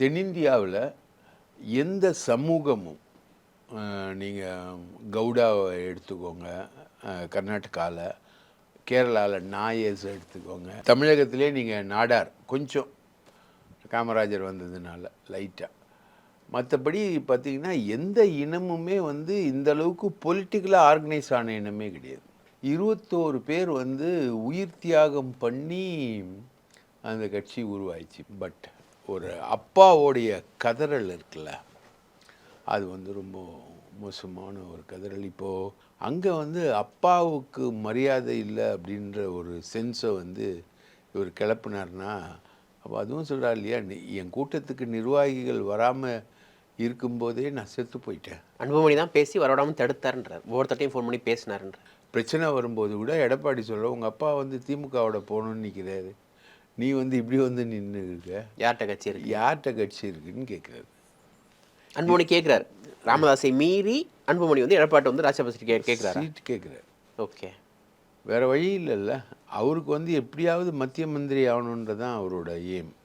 தென்னிந்தியாவில் எந்த சமூகமும் நீங்கள் கவுடாவை எடுத்துக்கோங்க கர்நாடகாவில் கேரளாவில் நாயர்ஸ் எடுத்துக்கோங்க. தமிழகத்திலே நீங்கள் நாடார் கொஞ்சம் காமராஜர் வந்ததுனால லைட்டாக மற்றபடி பார்த்தீங்கன்னா எந்த இனமுமே வந்து இந்த அளவுக்கு பொலிட்டிக்கலாக ஆர்கனைஸ் ஆன இனமே கிடையாது. இருபத்தோரு பேர் வந்து உயிர் தியாகம் பண்ணி அந்த கட்சி உருவாயிடுச்சு பட் ஒரு அப்பாவோடைய கதறல் இருக்குல்ல அது வந்து ரொம்ப மோசமான ஒரு கதறல். இப்போது அங்கே வந்து அப்பாவுக்கு மரியாதை இல்லை அப்படின்ற ஒரு சென்ஸை வந்து இவர் கிளப்புனார்னா அப்போ அதுவும் சொல்கிறார் இல்லையா என் கூட்டத்துக்கு நிர்வாகிகள் வராமல் இருக்கும்போதே நான் செத்து போயிட்டேன். அன்புமணி தான் பேசி வரவிடாமல் தடுத்தாருன்றார். ஒவ்வொருத்தட்டையும் ஃபோன் பண்ணி பேசினாருன்றார். பிரச்சனை வரும்போது கூட எடப்பாடி சொல்ற உங்கள் அப்பா வந்து திமுகவோட போகணும்னு நிற்கிறாரு நீ வந்து இப்படி வந்து நின்று இருக்க. யார்கிட்ட கட்சி இருக்கு? யார்கிட்ட கட்சி இருக்குன்னு கேட்குறாரு அன்புமணி கேட்குறாரு ராமதாஸை மீறி அன்புமணி வந்து எடப்பாட்டை வந்து ராஜ்யசபா கே கேட்குறாரு சீட் கேட்குறாரு ஓகே. வேற வழி இல்லைல்ல. அவருக்கு வந்து எப்படியாவது மத்திய மந்திரி ஆகணுன்றதான் அவரோட எய்ம்